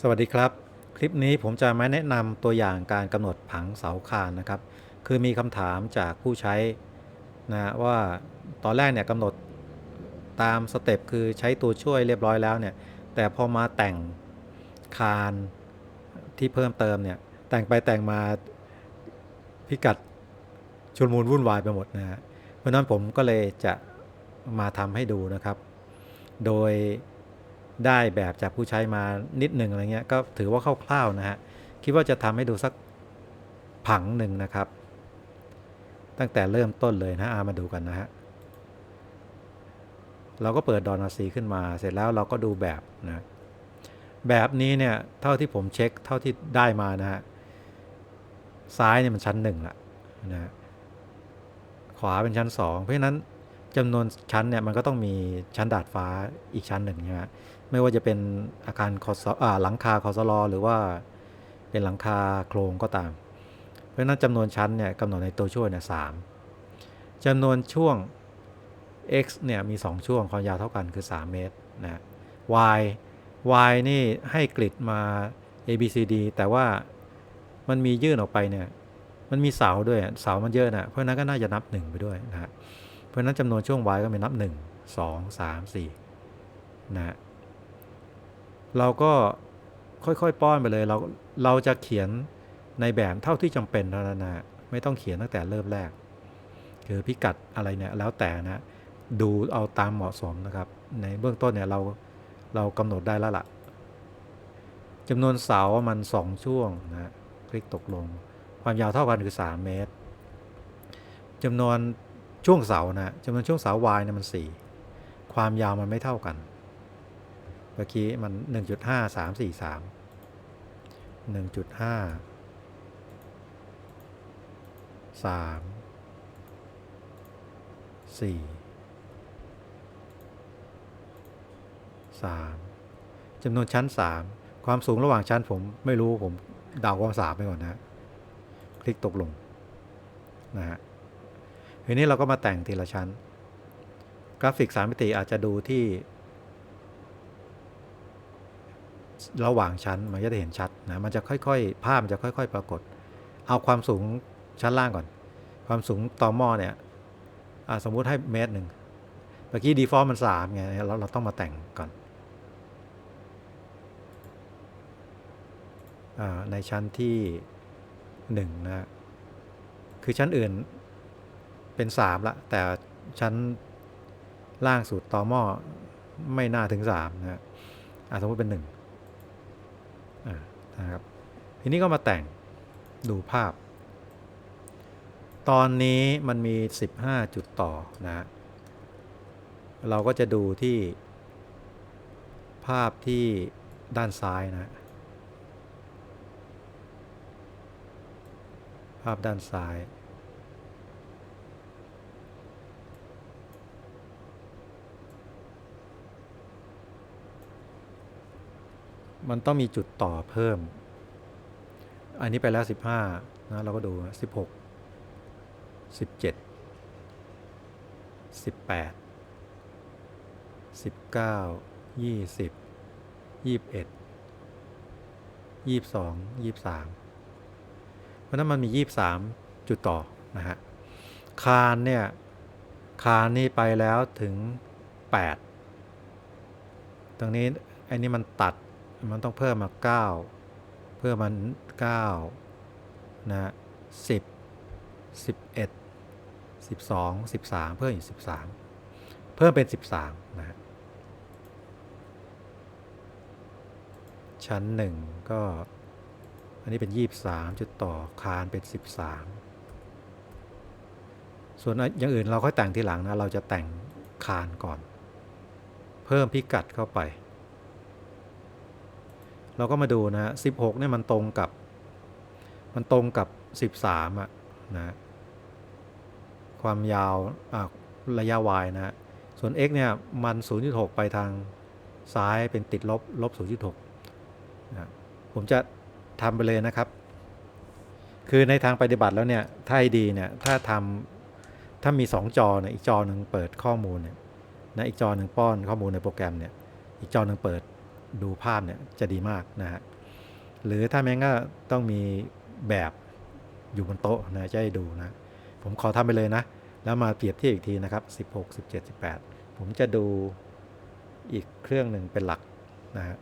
สวัสดีครับ คลิปนี้ผมจะมาแนะนำตัวอย่างการกำหนดผังเสาคานนะครับ คือมีคำถามจากผู้ใช้นะว่าตอนแรกเนี่ยกำหนดตามสเต็ปคือใช้ตัวช่วยเรียบร้อยแล้วเนี่ยแต่พอมาแต่งคานที่เพิ่มเติมเนี่ยแต่งไปแต่งมาพิกัดชุลมุนวุ่นวายไปหมดนะฮะเพราะนั้นผมก็เลยจะมาทำให้ดูนะครับ โดย ได้แบบจากผู้ใช้มานิดหนึ่งอะไรเงี้ยก็ถือว่าคร่าวๆนะฮะคิดว่าจะทำให้ดูสักผังหนึ่งนะครับ ตั้งแต่เริ่มต้นเลยนะอามาดูกันนะฮะเราก็เปิดดอนซีขึ้นมา เสร็จแล้วเราก็ดูแบบนะแบบนี้เนี่ยเท่าที่ผมเช็คเท่าที่ได้มานะฮะซ้ายเนี่ยมันชั้นหนึ่งละนะฮะขวาเป็นชั้นสองเพราะฉะนั้น จำนวนชั้นเนี่ยมันก็ต้องมีชั้นดาดฟ้าอีกชั้นหนึ่งนะฮะไม่ว่าจะเป็นอาคารคอสอ่าหลังคาคอสลอหรือว่าเป็นหลังคาโครงก็ตาม เพราะนั้นจำนวนชั้นเนี่ยกำหนดในตัวช่วยเนี่ยสามจำนวนช่วง x เนี่ยมี 2 ช่วงความยาวเท่ากันคือ 3 เมตรนะ y y นี่ให้กริดมา a b c d แต่ว่ามันมียื่นออกไปเนี่ย มันมีเสาด้วยเสามันเยอะนะเพราะนั้นก็น่าจะนับ 1 ไปด้วยนะฮะ ราะนั้นจำนวนช่วง y ก็เป็นนับ 1 2 3 4นะฮะเราก็ค่อยๆป้อนไปเลย เราเราจะเขียนในแบบเท่าที่จำเป็นเท่านั้นนะฮะไม่ต้องเขียนตั้งแต่เริ่มแรก คือพิกัดอะไรเนี่ยแล้วแต่นะดูเอาตามเหมาะสมนะครับ ในเบื้องต้นเนี่ยเราเรากำหนดได้แล้วละ่ะจำนวนเสามัน 2 ช่วงนะคลิกตกลง ความยาวเท่ากันคือ 3 เมตรจำนวน ช่วงเสานะจำนวนช่วงเสา y เนี่ยมัน 4 ความยาวมันไม่เท่ากัน เมื่อกี้มัน 1.5 3 4 3 1.5 3 4 3จำนวนชั้น 3 ความสูงระหว่างชั้นผมไม่รู้ผมเดาว่าสามไปก่อนนะ คลิกตกลงนะฮะ ทีนี้เราก็มาแต่งทีละชั้น กราฟิกสามมิติอาจจะดูที่ ระหว่างชั้นมันจะได้เห็นชัดนะมันจะค่อยๆ ภาพมันจะค่อย ๆ ปรากฏ เอาความสูงชั้นล่างก่อน ความสูงต่อหม้อเนี่ยสมมุติให้เมตรหนึ่งเมื่อกี้ default มันสามไงเราเราต้องมาแต่งก่อนอในชั้นที่หนึ่งนะคือชั้นอื่น เป็นสามละ แต่ชั้นล่างสุดต่อหม้อไม่น่าถึงสามนะสมมติเป็นหนึ่งนะครับทีนี้ก็มาแต่งดูภาพ ตอนนี้มันมี 15 จุดต่อนะเราก็จะดูที่ภาพที่ด้านซ้ายนะภาพด้านซ้าย มันต้องมีจุดต่อเพิ่ม อันนี้ไปแล้ว 15นะเราก็ดู 16 17 18 19 20 21 22 23 เพราะนั้นมันมี 23 จุดต่อนะฮะคานเนี่ยคานนี่ไปแล้วถึง 8 ตรงนี้อ้นี่มันตัด มันต้องเพิ่มมา9เพิ่มมัน9นะ10 11 12 13เพิ่มอีก13เพิ่มเป็น13นะฮะชั้น1ก็ อันนี้เป็น23จุดต่อคานเป็น13ส่วนอย่างอื่นเราค่อยแต่งทีหลังนะ เราจะแต่งคานก่อน เพิ่มพิกัดเข้าไป เราก็มาดูนะฮะ16เนี่ยมันตรงกับ มันตรงกับ13อะนะความยาวระยะ y นะ ส่วน x เนี่ยมัน 0.6 ไปทางซ้ายเป็นติดลบลบ 0.6นะผมจะทำไปเลยนะครับ คือในทางปฏิบัติแล้วเนี่ย ถ้าให้ดีเนี่ย ถ้าทำถ้ามี 2 จอเนี่ยอีกจอหนึ่งเปิดข้อมูลเนี่ยนะอีกจอหนึ่งป้อนข้อมูลในโปรแกรมเนี่ย อีกจอหนึ่งเปิด ดูภาพเนี่ยจะดีมากนะฮะหรือถ้าแม้งก็ต้องมีแบบอยู่บนโต๊ะนะจะให้ดูนะ ผมขอทำไปเลยนะ แล้วมาเปรียบเทียบอีกทีนะครับ 16 17 18 ผมจะดูอีกเครื่องหนึ่งเป็นหลักนะฮะ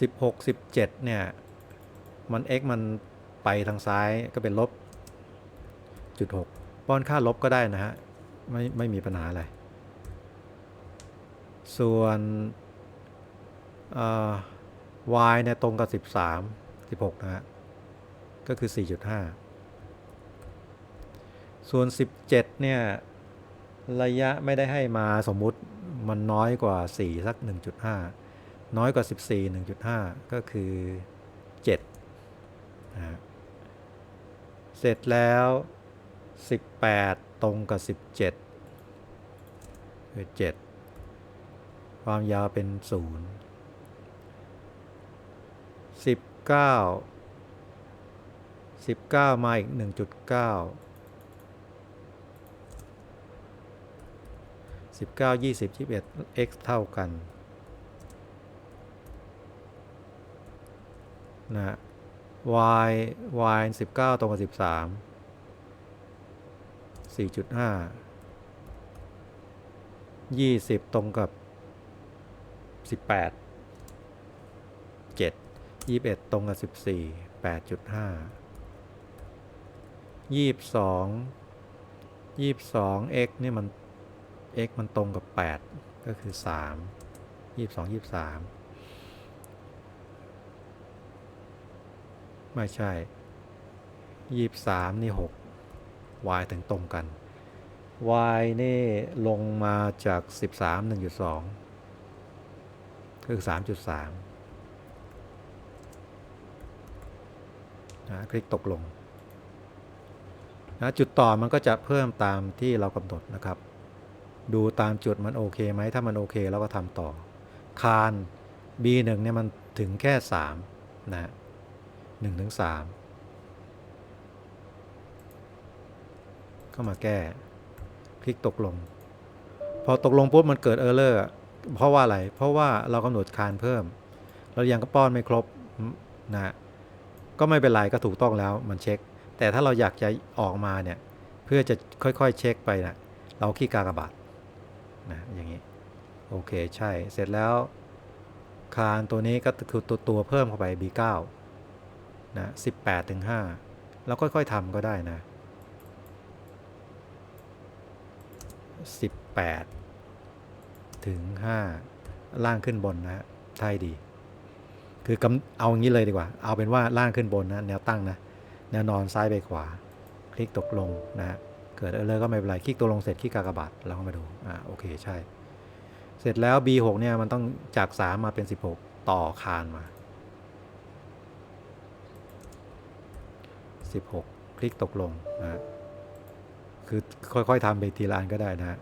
16 17เนี่ย มัน x มันไปทางซ้ายก็เป็นลบจุด6ป้อนค่าลบก็ได้นะฮะ ไม่ไม่มีปัญหาอะไร ส่วน y เนี่ยตรงกับ 13 16 นะฮะ ก็คือ 4.5 ส่วน 17 เนี่ย ระยะไม่ได้ให้มาสมมุติมันน้อยกว่า 4 สัก 1.5 น้อยกว่า 14 1.5 ก็คือ 7 นะ เสร็จแล้ว 18 ตรงกับ 17คือ7 ความยาวเป็นศูนย์สิบเก้าสิบเก้ามาอีกหนึ่งจุดเก้าสิบเก้ายี่สิบยี่สิบเอ็ด x เท่ากันนะ y y สิบเก้าตรงกับสิบสามสี่จุดห้ายี่สิบตรงกับ 18 7 21ตรงกับ14 8.5 22 22 x เนี่ยมัน x มันตรงกับ8ก็คือ3 22 23ไม่ใช่23นี่6 y ถึงตรงกัน y นี่ลงมาจาก 13 1.2 คือ 3.3นะคลิกตกลงนะจุดต่อมันก็จะเพิ่มตามที่เรากำหนดนะครับ ดูตามจุดมันโอเคไหมถ้ามันโอเคเราก็ทำต่อ คาน B1 เนี่ยมันถึงแค่3นะ1ถึง3ก็มาแก้ คลิกตกลง พอตกลงปุ๊บมันเกิดเออร์เลอร์ เพราะว่าอะไร เพราะว่าเรากำหนดคานเพิ่ม เรายังก็ป้อนไม่ครบนะก็ไม่เป็นไรก็ถูกต้องแล้วมันเช็ค แต่ถ้าเราอยากจะออกมาเนี่ยเพื่อจะค่อยๆเช็คไปนะเราขี้กากบาทนะอย่างนี้โอเคใช่เสร็จแล้วคานตัวนี้ก็คือตัวตัวเพิ่มเข้าไป B9 นะ18ถึง5เราค่อยๆทำก็ได้นะ 18 ถึง 5 ล่างขึ้นบนนะฮะไทยดี คือกำเอาอย่างนี้เลยดีกว่า เอาเป็นว่าล่างขึ้นบนนะแนวตั้งนะแนวนอนซ้ายไปขวา คลิกตกลงนะฮะเกิดอะไรก็ไม่เป็นไร คลิกตกลงเสร็จคลิกกากบาทเราก็มาดูอ่าโอเคใช่ เสร็จแล้ว B6 เนี่ยมันต้องจาก 3 มาเป็น 16 ต่อคานมา 16 คลิกตกลงนะฮะคือค่อยๆทำไปทีละอันก็ได้นะฮะ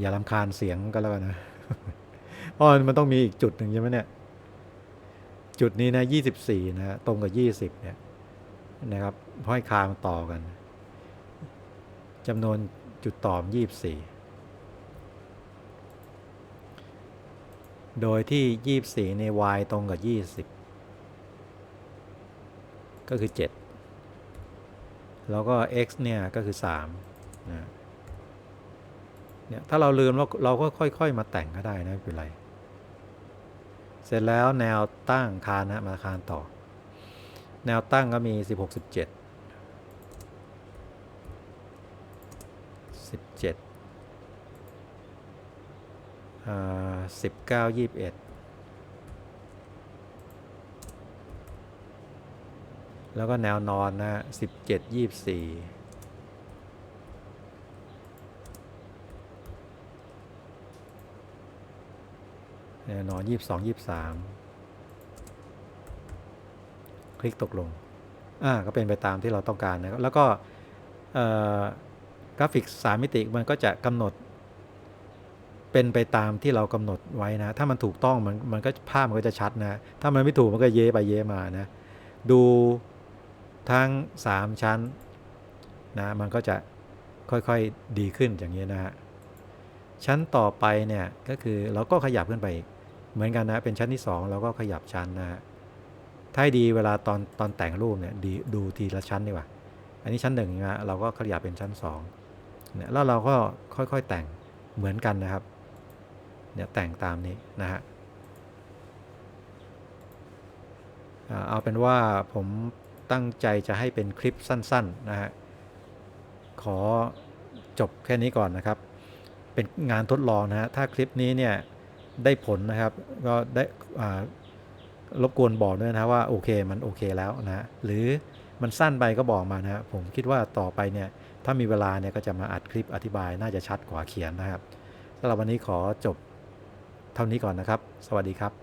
อย่าลำคาญเสียงก็แล้วกันนะ เพราะมันต้องมีอีกจุดหนึ่งใช่ไหมเนี่ย จุดนี้นะ24นะฮะตรงกับ20เนี่ยนะครับห้อยคางต่อกันจำนวนจุดต่อม24โดยที่24ใน y ตรงกับ20ก็คือ7แล้วก็ x เนี่ยก็คือ3นะ เนี่ยถ้าเราลืมเราเราก็ค่อย ๆ มาแต่งก็ได้นะไม่เป็นไร เสร็จแล้วแนวตั้งคานนะมาคานต่อ แนวตั้งก็มี 16 17 17อ่า19 21 แล้วก็แนวนอนนะฮะ17 24 น่นอนยี่สิบสองยี่สิบสามคลิกตกลง อ่า ก็เป็นไปตามที่เราต้องการนะครับ แล้วก็กราฟิกสามมิติมันก็จะกำหนด เป็นไปตามที่เรากำหนดไว้นะ ถ้ามันถูกต้องมันมันก็ภาพมันก็จะชัดนะ ถ้ามันไม่ถูกมันก็เย้ไปเย้มานะ ดูทั้ง 3 ชั้นนะ มันก็จะค่อยๆดีขึ้นอย่างนี้นะฮะ ชั้นต่อไปเนี่ยก็คือเราก็ขยับขึ้นไปอีก เหมือนกันนะเป็นชั้นที่ 2 เราก็ขยับชั้นนะฮะถ้าดีเวลาตอนตอนแต่งรูปเนี่ยดีดูทีละชั้นดีกว่า อันนี้ชั้นหนึ่งนะเราก็ขยับเป็นชั้น2เนี่ยแล้วเราก็ค่อยๆแต่งเหมือนกันนะครับเนี่ยแต่งตามนี้นะฮะเอาเป็นว่าผมตั้งใจจะให้เป็นคลิปสั้นๆนะฮะขอจบแค่นี้ก่อนนะครับ เป็นงานทดลองนะฮะถ้าคลิปนี้เนี่ย ได้ผลนะครับ ก็ได้รบกวนบอกด้วยนะว่าโอเคมันโอเคแล้วนะหรือมันสั้นไปก็บอกมานะผมคิดว่าต่อไปเนี่ยถ้ามีเวลาเนี่ยก็จะมาอัดคลิปอธิบายน่าจะชัดกว่าเขียนนะครับสำหรับวันนี้ขอจบเท่านี้ก่อนนะครับ สวัสดีครับ